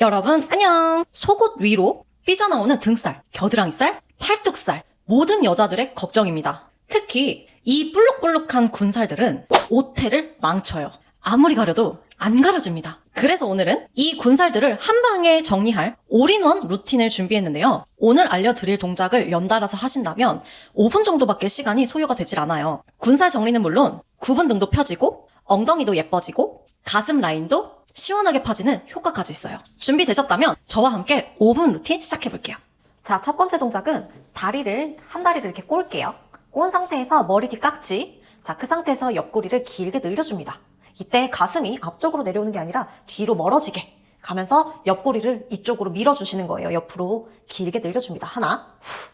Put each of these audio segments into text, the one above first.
여러분, 안녕! 속옷 위로 삐져나오는 등살, 겨드랑이살, 팔뚝살, 모든 여자들의 걱정입니다. 특히 이 불룩불룩한 군살들은 옷태를 망쳐요. 아무리 가려도 안 가려집니다. 그래서 오늘은 이 군살들을 한 방에 정리할 올인원 루틴을 준비했는데요. 오늘 알려드릴 동작을 연달아서 하신다면 5분 정도밖에 시간이 소요가 되질 않아요. 군살 정리는 물론 구분 등도 펴지고 엉덩이도 예뻐지고 가슴 라인도 시원하게 파지는 효과까지 있어요. 준비되셨다면 저와 함께 5분 루틴 시작해볼게요. 자, 첫 번째 동작은 다리를, 한 다리를 이렇게 꼴게요. 꼰 상태에서 머리 뒤 깍지. 자, 그 상태에서 옆구리를 길게 늘려줍니다. 이때 가슴이 앞쪽으로 내려오는 게 아니라 뒤로 멀어지게 가면서 옆구리를 이쪽으로 밀어주시는 거예요. 옆으로 길게 늘려줍니다. 하나, 후,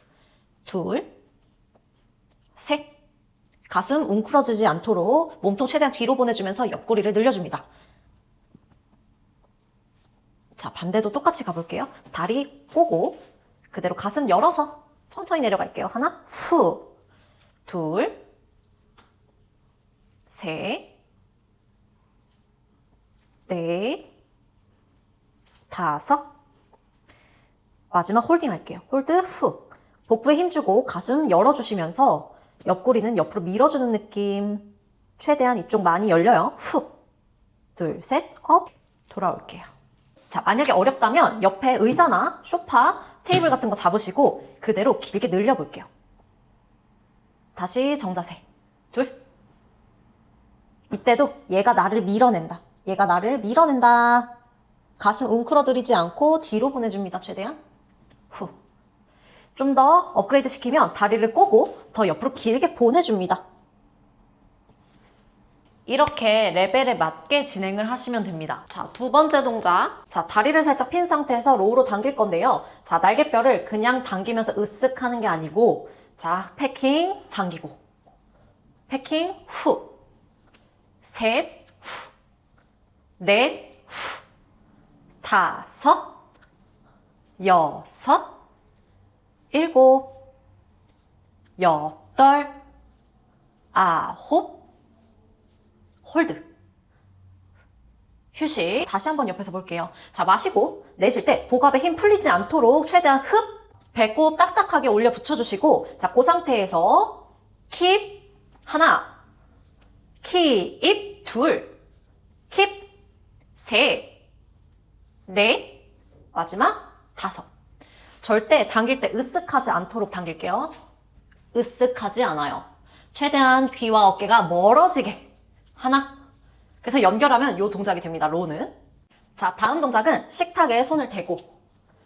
둘, 셋. 가슴 웅크러지지 않도록 몸통 최대한 뒤로 보내주면서 옆구리를 늘려줍니다. 자, 반대도 똑같이 가볼게요. 다리 꼬고, 그대로 가슴 열어서 천천히 내려갈게요. 하나, 후, 둘, 셋, 넷, 다섯, 마지막 홀딩 할게요. 홀드, 후. 복부에 힘주고 가슴 열어주시면서 옆구리는 옆으로 밀어주는 느낌. 최대한 이쪽 많이 열려요. 후. 둘, 셋, 업. 돌아올게요. 자, 만약에 어렵다면 옆에 의자나 소파, 테이블 같은 거 잡으시고 그대로 길게 늘려볼게요. 다시 정자세. 둘. 이때도 얘가 나를 밀어낸다. 얘가 나를 밀어낸다. 가슴 웅크러들이지 않고 뒤로 보내줍니다. 최대한. 후. 좀 더 업그레이드 시키면 다리를 꼬고 더 옆으로 길게 보내줍니다. 이렇게 레벨에 맞게 진행을 하시면 됩니다. 자, 두 번째 동작. 자, 다리를 살짝 핀 상태에서 로우로 당길 건데요. 자, 날개뼈를 그냥 당기면서 으쓱 하는 게 아니고, 자, 패킹, 당기고. 패킹, 후. 셋, 후. 넷, 후. 다섯, 여섯, 일곱, 여덟, 아홉, 홀드. 휴식. 다시 한번 옆에서 볼게요. 자, 마시고 내쉴 때 복압에 힘 풀리지 않도록 최대한 흡, 배꼽 딱딱하게 올려 붙여주시고 자, 그 상태에서 킵 하나, 킵 둘, 킵 셋, 넷, 마지막 다섯. 절대 당길 때 으쓱하지 않도록 당길게요. 으쓱하지 않아요. 최대한 귀와 어깨가 멀어지게. 하나. 그래서 연결하면 이 동작이 됩니다. 로는. 자, 다음 동작은 식탁에 손을 대고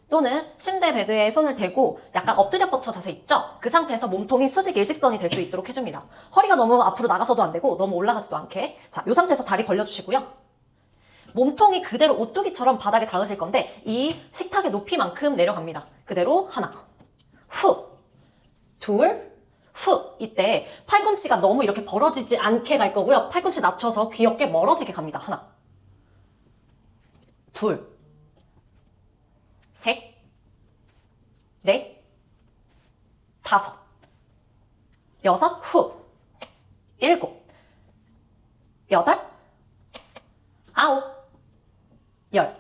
또는 침대 베드에 손을 대고 약간 엎드려 뻗쳐 자세 있죠? 그 상태에서 몸통이 수직 일직선이 될 수 있도록 해줍니다. 허리가 너무 앞으로 나가서도 안 되고 너무 올라가지도 않게. 자, 이 상태에서 다리 벌려주시고요. 몸통이 그대로 오뚜기처럼 바닥에 닿으실 건데 이 식탁의 높이만큼 내려갑니다. 그대로 하나, 후, 둘, 후. 이때 팔꿈치가 너무 이렇게 벌어지지 않게 갈 거고요. 팔꿈치 낮춰서 귀엽게 멀어지게 갑니다. 하나, 둘, 셋, 넷, 다섯, 여섯, 후, 일곱, 여덟, 아홉, 열.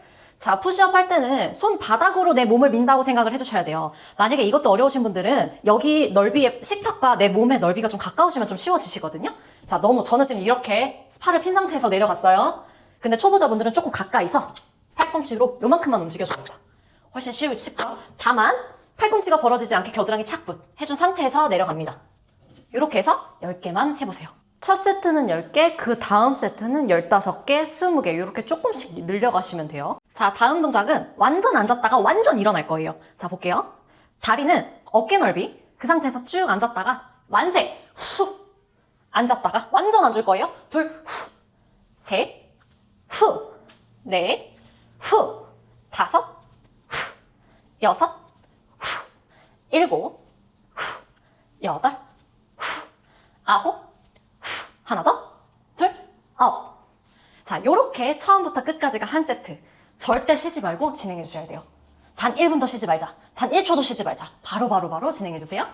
자, 푸시업 할 때는 손 바닥으로 내 몸을 민다고 생각을 해주셔야 돼요. 만약에 이것도 어려우신 분들은 여기 넓이의 식탁과 내 몸의 넓이가 좀 가까우시면 좀 쉬워지시거든요. 자, 너무 저는 지금 이렇게 팔을 핀 상태에서 내려갔어요. 근데 초보자분들은 조금 가까이서 팔꿈치로 요만큼만 움직여줍니다. 훨씬 쉽죠? 다만 팔꿈치가 벌어지지 않게 겨드랑이 착붙 해준 상태에서 내려갑니다. 이렇게 해서 10개만 해보세요. 첫 세트는 10개, 그 다음 세트는 15개, 20개 이렇게 조금씩 늘려가시면 돼요. 자, 다음 동작은 완전 앉았다가 완전 일어날 거예요. 자, 볼게요. 다리는 어깨 넓이, 그 상태에서 쭉 앉았다가 만세, 후, 앉았다가 완전 앉을 거예요. 둘, 후, 셋, 후, 넷, 후, 다섯, 후, 여섯, 후, 일곱, 후, 여덟, 후, 아홉, 하나 더, 둘, 아홉. 자, 요렇게 처음부터 끝까지가 한 세트. 절대 쉬지 말고 진행해 주셔야 돼요. 단 1분도 쉬지 말자. 단 1초도 쉬지 말자. 바로 바로 바로 진행해 주세요.